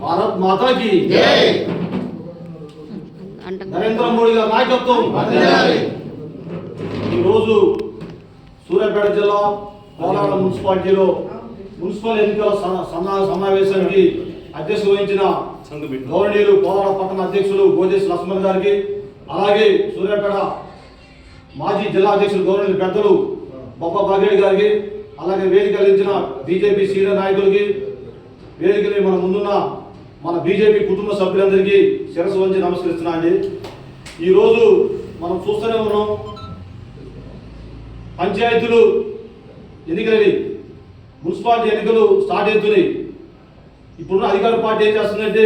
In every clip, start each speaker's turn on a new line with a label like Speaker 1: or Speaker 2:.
Speaker 1: భారత్ మాతాకి నరేంద్ర మోడీ గారి నాయకత్వం. ఈరోజు సూర్యాపేట జిల్లా కోలాడ మున్సిపాలిటీలో మున్సిపల్ ఎన్నికల సమావేశానికి అధ్యక్షత వహించిన గౌరవనీయులు కోలాడ పట్టణ అధ్యక్షులు గోజేశ్ లక్ష్మణ్ గారికి అలాగే సూర్యాపేట మాజీ జిల్లా అధ్యక్షులు గౌరవనీయులు పెద్దలు బొప్ప బాగేడి గారికి అలాగే వేదిక ఇచ్చిన బీజేపీ సీనియర్ నాయకులకి వేదికని మన ముందున్న మన బీజేపీ కుటుంబ సభ్యులందరికీ శిరస్సు వంచి నమస్కరిస్తున్నా అండి. ఈరోజు మనం చూస్తూనే ఉన్నాం పంచాయతీలు ఎన్నికలని మున్సిపాలిటీ ఎన్నికలు స్టార్ట్ అవుతున్నాయి ఇప్పుడున్న అధికార పార్టీ ఏం చేస్తుందంటే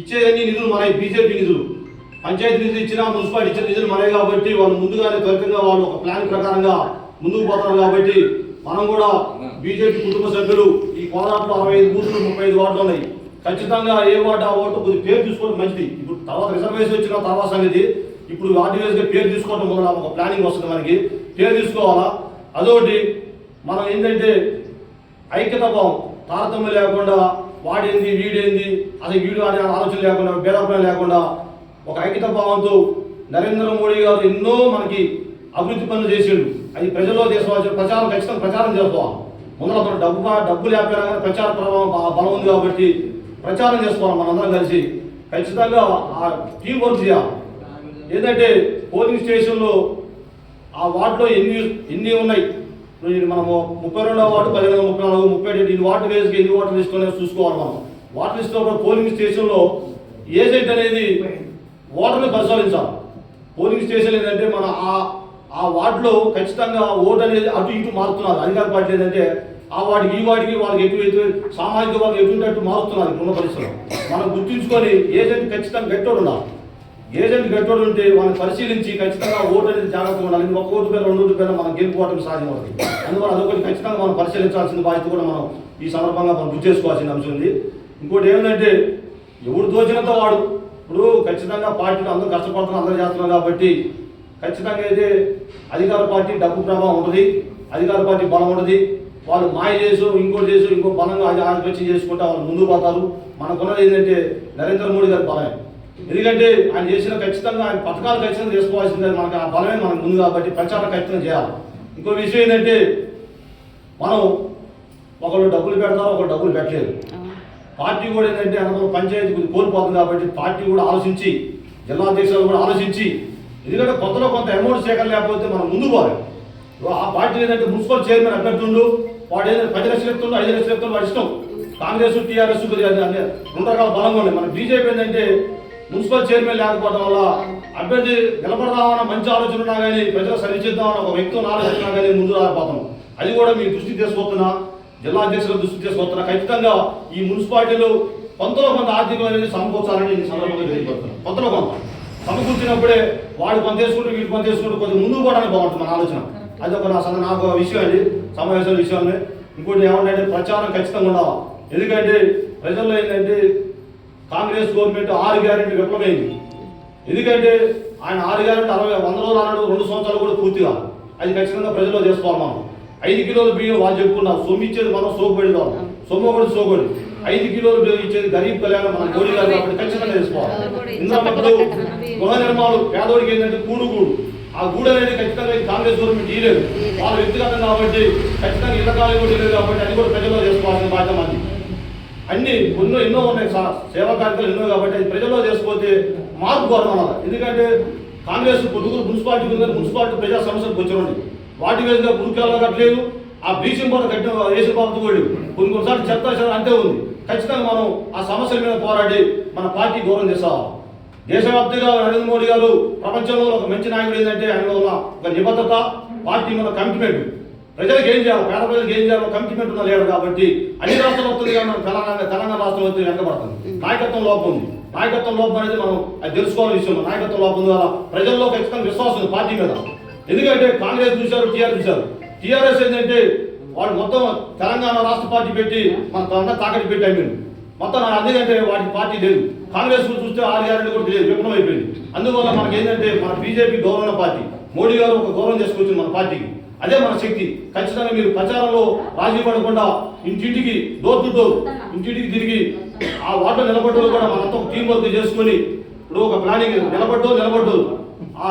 Speaker 1: ఇచ్చేదన్ని నిధులు మన బీజేపీ నిధులు. పంచాయతీ నిధులు ఇచ్చినా మున్సిపాలిటీ ఇచ్చిన నిధులు మనే కాబట్టి వాళ్ళు ముందుగానే త్వరితంగా వాళ్ళు ఒక ప్లాన్ ప్రకారంగా ముందుకు పోతారు కాబట్టి మనం కూడా బీజేపీ కుటుంబ సభ్యులు ఈ పోరాటంలో అరవై ఐదు బూతులు ముప్పై ఐదు వార్డులు ఉన్నాయి. ఖచ్చితంగా ఏ వార్డు ఆ ఓటు కొద్దిగా పేరు తీసుకోవడం మంచిది. ఇప్పుడు తర్వాత రిజర్వేషన్ వచ్చిన తర్వాత సంగతి ఇప్పుడు ఆర్డినెన్స్ పేరు తీసుకోవడం మొదల ఒక ప్లానింగ్ వస్తుంది మనకి. పేరు తీసుకోవాలా? అదొకటి. మనం ఏంటంటే ఐక్యత భావం తారతమ్యం లేకుండా వాడేంది వీడేంది అసలు వీడు అనే ఆలోచన లేకుండా భేదాభిప్రాయం లేకుండా ఒక ఐక్యత భావంతో నరేంద్ర మోడీ గారు ఎన్నో మనకి అభివృద్ధి పనులు చేసిండు. అది ప్రజల్లో చేసుకోవాల్సిన ప్రచారం ఖచ్చితంగా ప్రచారం చేసుకోవాలి ముందర అతను డబ్బు డబ్బు లేకపోయినా కానీ ప్రచార ప్రభావం బలం ఉంది కాబట్టి ప్రచారం చేసుకోవాలి మనందరం కలిసి. ఖచ్చితంగా ఆ టీం వర్క్ చేయాలి. ఏంటంటే పోలింగ్ స్టేషన్లో ఆ వార్డులో ఎన్ని ఎన్ని ఉన్నాయి? మనము ముప్పై రెండవ వార్డు పదిహేను ముప్పై నాలుగు ముప్పై ఏడు ఇన్ని వార్డు వేసుకు ఎన్ని వార్డు లిస్ట్ ఉన్నాయో చూసుకోవాలి మనం. వార్డు లిస్ట్లో కూడా పోలింగ్ స్టేషన్లో ఏజెంట్ అనేది ఓటర్ని పరిశీలించాలి. పోలింగ్ స్టేషన్ ఏంటంటే మన ఆ ఆ వార్డులో ఖచ్చితంగా ఓటు అనేది అటు ఇటు మారుతున్నారు. అధికార పార్టీ ఏంటంటే ఆ వాడికి ఈ వాడికి వాళ్ళకి ఎటు ఎటు సామాజిక వాళ్ళకి ఎటు మారుతున్నారు ఇప్పుడున్న మనం గుర్తుంచుకొని ఏజెంట్ ఖచ్చితంగా గట్టోడు ఉండాలి. ఏజెంట్ గట్టోడు ఉంటే వాళ్ళని పరిశీలించి ఖచ్చితంగా ఓటు అనేది జాగ్రత్తగా ఉండాలి. ఒక ఓటు పేరు రెండు ఓటు పేరు మనం గెలుపుకోవటం సాధ్యం అవుతుంది అందువల్ల అదొకటి ఖచ్చితంగా మనం పరిశీలించాల్సిన బాధ్యత కూడా మనం ఈ సందర్భంగా మనం గుర్తు చేసుకోవాల్సిన అంశం ఉంది. ఇంకోటి ఏంటంటే ఎవడు దోచినంత వాడు. ఇప్పుడు ఖచ్చితంగా పార్టీలు అందరూ కష్టపడుతున్నారు అందరూ చేస్తున్నారు కాబట్టి ఖచ్చితంగా అయితే అధికార పార్టీ డబ్బు ప్రభావం ఉంటుంది. అధికార పార్టీ బలం ఉంటుంది. వాళ్ళు మాయ చేసు ఇంకోటి చేసు ఇంకో బలంగా అది ఆధిపత్యం చేసుకుంటే వాళ్ళు ముందు పోతారు. మనకున్నది ఏంటంటే నరేంద్ర మోడీ గారి బలమే. ఎందుకంటే ఆయన చేసిన ఖచ్చితంగా ఆయన పథకాలు ఖచ్చితంగా చేసుకోవాల్సిందే. మనకు ఆ బలమే మనకు ముందు కాబట్టి ప్రచారం ఖచ్చితంగా చేయాలి. ఇంకో విషయం ఏంటంటే మనం ఒకళ్ళు డబ్బులు పెడతారు ఒకళ్ళు డబ్బులు పెట్టలేదు పార్టీ కూడా ఏంటంటే అనంతరం పంచాయతీ కోల్పోతుంది కాబట్టి పార్టీ కూడా ఆలోచించి జిల్లా అధ్యక్షులు కూడా ఆలోచించి ఎందుకంటే కొత్తలో కొంత అమౌంట్ సేకరణ లేకపోతే మనం ముందు పోవాలి ఆ పార్టీ ఏంటంటే మున్సిపల్ చైర్మన్ అభ్యర్థులు వాడు ఏదైనా పది లక్షలు ఎత్తుండు ఐదు లక్షలు ఎత్తుండు వాడి ఇష్టం. కాంగ్రెస్ టీఆర్ఎస్ అంటే రెండు రకాల బలంగా ఉన్నాయి. మన బీజేపీ ఏంటంటే మున్సిపల్ చైర్మన్ లేకపోవడం వల్ల అభ్యర్థి నిలబడదామన్న మంచి ఆలోచన ఉన్నా కానీ ప్రజలు సరిచేద్దామన్న ఒక వ్యక్తి ఆలోచన ఉన్నా కానీ ముందు రాకపోతాం అది కూడా మీ దృష్టి తీసుకొస్తున్నా జిల్లా అధ్యక్షుల దృష్టి తీసుకొస్తున్నా. ఖచ్చితంగా ఈ మున్సిపాలిటీలు కొంతలో కొంత ఆర్థికం అనేది సమకూర్చాలని ఈ సందర్భంగా తెలియపడుతున్నాను కొంతలో కొంత సమకూర్చినప్పుడే వాడు పని చేసుకుంటూ వీడు పని చేసుకుంటూ కొంచెం ముందు కూడా బాగుంటుంది మన ఆలోచన. అది ఒక నా నాకు విషయం అండి. సమావేశాల విషయాన్ని. ఇంకోటి ఏమంటే ప్రచారం ఖచ్చితంగా ఉండాలి. ఎందుకంటే ప్రజల్లో ఏంటంటే కాంగ్రెస్ గవర్నమెంట్ ఆరు గ్యారెంటీ విఫలమైంది. ఎందుకంటే ఆయన ఆరు గ్యారెంటీ అరవై వంద రోజులు అన్నాడు రెండు సంవత్సరాలు కూడా పూర్తిగా అది ఖచ్చితంగా ప్రజల్లో చేసుకోవాలి మనం. ఐదు కిలోలు బియ్యం వాళ్ళు చెప్పుకున్నారు. సొమ్ము ఇచ్చేది మనం సోకుబడి సొమ్ము ఒకటి సోకుబడి. ఐదు కిలోలు బియ్యం ఇచ్చేది గరీబ్ కళ్యాణం మనం మోడీ గారు కాబట్టి ఖచ్చితంగా చేసుకోవాలి. ఇంద్రమప్పుడు గృహ నిర్మాణాలు పేదోడికి ఏంటంటే కూడు గూడు ఆ గూడు అనేది ఖచ్చితంగా కాంగ్రెస్ గవర్నమెంట్ ఇయ్యలేదు. వాళ్ళ వ్యక్తిగతం కాబట్టి ఖచ్చితంగా ఇళ్ళ కాలం కూడా ఇవ్వలేదు కాబట్టి అది కూడా ప్రజల్లో చేసుకోవాల్సిన బాధ్యత మంది. అన్ని ఎన్నో ఎన్నో ఉన్నాయి సా- సేవా కార్యక్రమాలు ఎన్నో కాబట్టి అది ప్రజల్లో చేసుకోతే మార్పు కోరమన్నారు ఎందుకంటే కాంగ్రెస్ పొద్దుగురు మున్సిపాలిటీ ఉంది మున్సిపాలిటీ ప్రజా సమస్యలు వచ్చి వాటి మీద మురికాల్లో కట్టలేదు. ఆ బ్లీచింగ్ పౌడర్ కట్టిన వేసిన బాబు కూడా. కొన్ని కొన్నిసార్లు చెత్త అంతే ఉంది. ఖచ్చితంగా మనం ఆ సమస్యల మీద పోరాడి మన పార్టీ గౌరవం చేస్తాం. దేశవ్యాప్తిగా నరేంద్ర మోడీ గారు ప్రపంచంలో ఒక మంచి నాయకుడు ఏంటంటే ఆయన ఉన్న ఒక నిబద్ధత పార్టీ మీద కమిట్మెంట్ ప్రజలకు ఏం చేయాలి పేద ప్రజలకు ఏం చేయాలో కమిట్మెంట్ ఉన్న లేడు కాబట్టి అన్ని రాష్ట్ర వస్తుంది మనం తెలంగాణ తెలంగాణ రాష్ట్ర వస్తుంది వెనకబడుతుంది. నాయకత్వం లోపం ఉంది. నాయకత్వం లోపం అనేది మనం అది తెలుసుకోవాలని విషయం నాయకత్వం లోపం ద్వారా ప్రజల్లో ఖచ్చితంగా విశ్వాసం ఉంది పార్టీ మీద. ఎందుకంటే కాంగ్రెస్ చూశారు టీఆర్ఎస్ చూశారు. టీఆర్ఎస్ ఏంటంటే వాడు మొత్తం తెలంగాణ రాష్ట్ర పార్టీ పెట్టి మన తాకట్టు పెట్టి అమ్మిండు. మొత్తం నాకు అంటే వాటికి పార్టీ లేదు. కాంగ్రెస్ చూస్తే ఆరు గ్యారెంటీ కూడా తెలియదు విఫలం అయిపోయింది. అందువల్ల మనకి ఏంటంటే మన బీజేపీ గౌరవ పార్టీ. మోడీ గారు ఒక గౌరవం చేసుకొచ్చింది మన పార్టీకి. అదే మన శక్తి. ఖచ్చితంగా మీరు ప్రచారంలో రాజీ పడకుండా ఇంటింటికి డోర్ టు డోర్ ఇంటింటికి తిరిగి ఆ వార్డులో నిలబడ్డో కూడా మనంతా టీం వర్క్ చేసుకొని ఇప్పుడు ఒక ప్లానింగ్ నిలబడ్డో నిలబడ్డో ఆ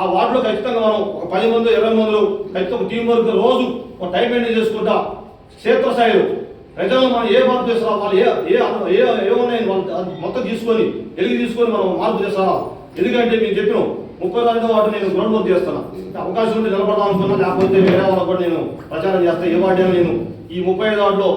Speaker 1: ఆ వార్డులో ఖచ్చితంగా మనం ఒక పది మంది ఇరవై మంది ఖచ్చితంగా టీం వర్క్ రోజు ఒక టైం మెయింటైన్ చేసుకుంటా క్షేత్రస్థాయిలో అయితే మనం ఏ మార్పు తీసుకురావాలి వాళ్ళు ఏ ఏ అను- ఏ ఏమున్నాయని వాళ్ళు మొత్తం తీసుకొని వెలిగి తీసుకొని మనం మార్పు తీసుకురావాలి ఎందుకంటే మేము చెప్పినాం ముప్పై నాలుగో వార్డు నేను గ్రౌండ్ వర్క్ చేస్తాను అవకాశం ఉంటే నిలబడదాం అనుకున్నా లేకపోతే వేరే వాళ్ళకు కూడా నేను ప్రచారం చేస్తాను ఏ వార్డు నేను. ఈ ముప్పై ఐదు వాటిలో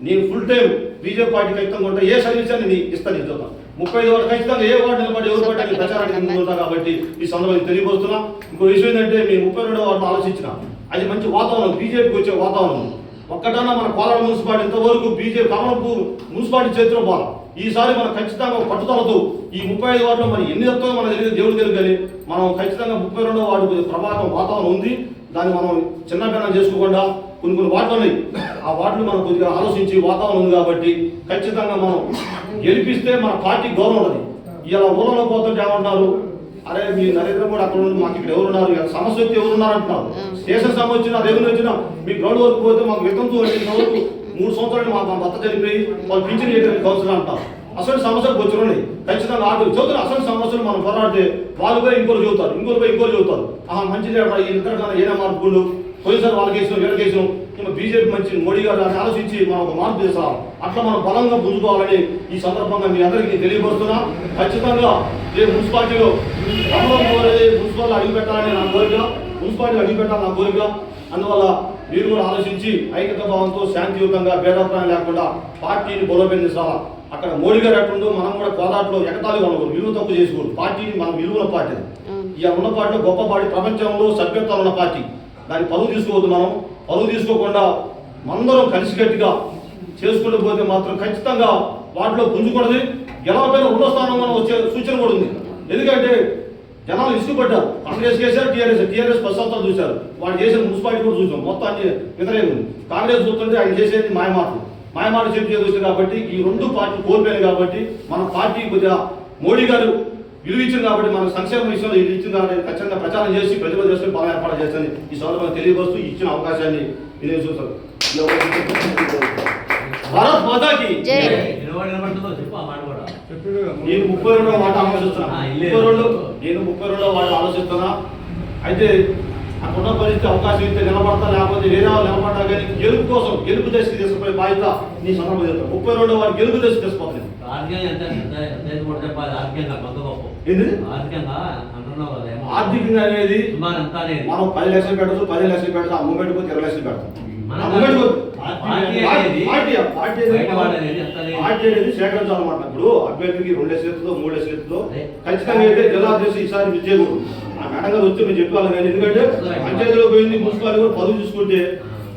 Speaker 1: నేను ఫుల్ టైం బీజేపీ పార్టీ ఖచ్చితంగా ఉంటా ఏ సర్వీస్ అని నేను ఇస్తాను నేను ముప్పై ఐదు వాటి ఖచ్చితంగా ఏ వార్డు నిలబడి ఎవరు పార్టీ ప్రచారానికి ఉంటా కాబట్టి ఈ సందర్భంగా తెలియబోతున్నా ఇంకో విషయం ఏంటంటే మీ ముప్పై రెండో వాటిలో ఆలోచించిన. అది మంచి వాతావరణం బీజేపీకి వచ్చే వాతావరణం. ఒక్కటన్నా మన కోలాడ మున్సిపాలిటీ ఇంతవరకు బీజేపీ కమలపూర్ మున్సిపాలిటీ చేతిలో పోవాలి ఈసారి మనం ఖచ్చితంగా పట్టుదలదు పట్టుదలతో ఈ ముప్పై ఐదు వార్డులో మరి ఎన్ని చెప్తామో మనం తెలియదు దేవుడు తెలుగు కానీ మనం ఖచ్చితంగా ముప్పై రెండో వార్డు కొద్దిగా ప్రభావం వాతావరణం ఉంది. దాన్ని మనం చిన్న భిన్నం చేసుకోకుండా కొన్ని కొన్ని వార్డులు ఉన్నాయి. ఆ వార్డులు మనం కొద్దిగా ఆలోచించి వాతావరణం ఉంది కాబట్టి ఖచ్చితంగా మనం గెలిపిస్తే మన పార్టీ గౌరవం ఉన్నది ఇలా ఊళ్ళలో పోతుంటే ఏమంటారు అరే మీ నరేంద్ర మోడీ అక్కడ ఉండి మాకు ఇక్కడ ఎవరున్నారు? సమస్య వచ్చి ఎవరున్నారు అంటున్నారు. స్టేషన్ సమస్య వచ్చినా రెవెన్యూ వచ్చినా మీ గ్రౌండ్ వర్క్ పోతే మాకు వితంతు వరకు మూడు సంవత్సరాలు మా భర్త చనిపోయి వాళ్ళు పింఛన్ చేయడానికి కౌన్సిలర్ అంటారు అసలు సమస్యలు వచ్చినాయి ఖచ్చితంగా ఆటో చదువుతారు అసలు సమస్యలు మనం పోరాడితే వాళ్ళు పోయి ఇంకోరు చదువుతారు ఇంకోరు పోయి ఇంకోరు చదువుతారు. ఆహా మంచి ఈ కన్నా ఏనా మార్పులు పోయినసారి వాళ్ళకి వేసినాం వీళ్ళకి వేసినాం ఇంకా బీజేపీ మంచి మోడీ గారు అని ఆలోచించి మనం ఒక మార్పు చేస్తాం అట్లా మనం బలంగా పుంజుకోవాలని ఈ సందర్భంగా మీ అందరికీ నేను తెలియపరుస్తున్నా. ఖచ్చితంగా రేపు మున్సిపాలిటీలో మున్సిపాలిటీ అడుగు పెట్టాలని నా కోరిక. మున్సిపాలిటీ అడుగు పెట్టాలని నా కోరిక. అందువల్ల మీరు కూడా ఆలోచించి ఐక్యత భావంతో శాంతియుతంగా భేదాభిప్రాయం లేకుండా పార్టీని బలోపేతించాలా అక్కడ మోడీ గారు ఎట్టుండో మనం కూడా కోదాట్లో ఎగతాళి ఉండకూడదు విలువ తప్పు చేసుకోకూడదు. పార్టీని మనం విలువల పార్టీ. ఈ ఉన్న పార్టీలో గొప్ప పార్టీ ప్రపంచంలో సభ్యత్వం ఉన్న పార్టీ. దాని పరువు తీసుకోవద్దు మనం. పరువు తీసుకోకుండా అందరం కలిసికట్టుగా చేసుకుంటూ పోతే మాత్రం ఖచ్చితంగా వాటిలో పుంజుకూడదు గెలవపైన రెండో స్థానంలో వచ్చే సూచన కూడా ఉంది. ఎందుకంటే జనాలు ఇసుకుపడ్డారు కాంగ్రెస్ చేశారు టీఆర్ఎస్ టీఆర్ఎస్ ప్రశాంతాలు చూశారు. వాళ్ళు చేసిన మున్సిపాలిటీ కూడా చూసాం. మొత్తం అన్ని వ్యతిరేకం కాంగ్రెస్ చూస్తుంటే ఆయన చేసేది మాయమాటలు. మాయమాట చెప్పి చేస్తుంది కాబట్టి ఈ రెండు పార్టీలు కోల్పోయాయి కాబట్టి మన పార్టీ కొద్దిగా మోడీ గారు విలువ ఇచ్చింది కాబట్టి మన సంక్షేమ విషయంలో ఇది ఇచ్చింది కాబట్టి ఖచ్చితంగా ప్రచారం చేసి ప్రజలు చేసుకుని బాగా ఏర్పాటు చేస్తుంది. ఈ సందర్భంగా తెలియవస్తూ ఇచ్చిన అవకాశాన్ని వినియోగిస్తారు భారత్ మాతాకి
Speaker 2: మాట
Speaker 1: నేను ముప్పై రెండో వాట ఆలోచిస్తున్నా. ముప్పై రెండు నేను ముప్పై రెండో వాట ఆలోచిస్తున్నా. అయితే అక్కడున్న పరిస్థితి అవకాశం ఇస్తే నిలబడతా లేకపోతే వేరే వాళ్ళు నిలబడ్డా కానీ గెలుపు కోసం గెలుపు దశకి తీసుకుపోయే బాధ్యత నీ సందర్భం చెప్తాను. ముప్పై రెండో వాడు గెలుపు దశకి తీసుకుపోతుంది.
Speaker 2: ఆర్థికంగా
Speaker 1: అనేది మనం పది లక్షలు పెట్టచ్చు పది లక్షలు పెడతాం మూమెంట్ పోతే ఇరవై లక్షలు పెడతాం.
Speaker 2: పార్టీ అనేది
Speaker 1: సేకరించాలన్నమాట ఇప్పుడు అభ్యర్థికి రెండు లక్షలు ఎత్తుతో మూడు లక్షలు ఎత్తుతో
Speaker 2: అదే.
Speaker 1: ఖచ్చితంగా అయితే జిల్లా అధ్యక్ష ఈసారి విజయకూడదు ఆ మేడం గారు వచ్చి మేము చెప్పాలి కానీ ఎందుకంటే పంచాయతీలో పోయింది మున్సిపాలిటీ కూడా పదవి చూసుకుంటే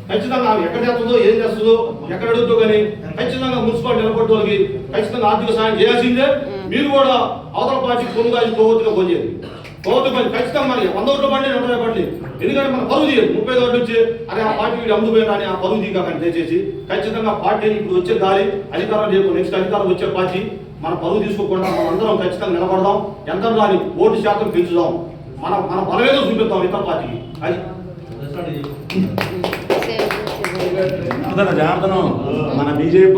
Speaker 1: ఖచ్చితంగా ఎక్కడ చేస్తుందో ఏం చేస్తుందో ఎక్కడ అడుగుతుందో కానీ ఖచ్చితంగా మున్సిపాలిటీ నిలబడ్డ వాళ్ళకి ఖచ్చితంగా ఆర్థిక సాయం చేయాల్సిందే. మీరు కూడా అవతల పార్టీ కొనుగోలు కొవ్వొత్తుగా కొనిచేది కొవ్వొత్తు పని ఖచ్చితంగా మరి వంద ఓట్ల బండి నూట బండి ఎందుకంటే మన పరువు తీయదు ముప్పై ఓట్లు వచ్చి అరే ఆ పార్టీ వీడు అమ్ముకుపోయినా అని ఆ పరువు తీయకండి దయచేసి. ఖచ్చితంగా పార్టీని ఇప్పుడు వచ్చే గాలి అధికారం రేపు నెక్స్ట్ అధికారం వచ్చే పార్టీ. మన పరువు తీసుకోకుండా మనం అందరం ఖచ్చితంగా నిలబడదాం. ఎంత రాని ఓటు శాతం పెంచుదాం. మన మన బలమేదో చూపిద్దాం ఇతర పార్టీకి. అది.
Speaker 3: మన బీజేపీ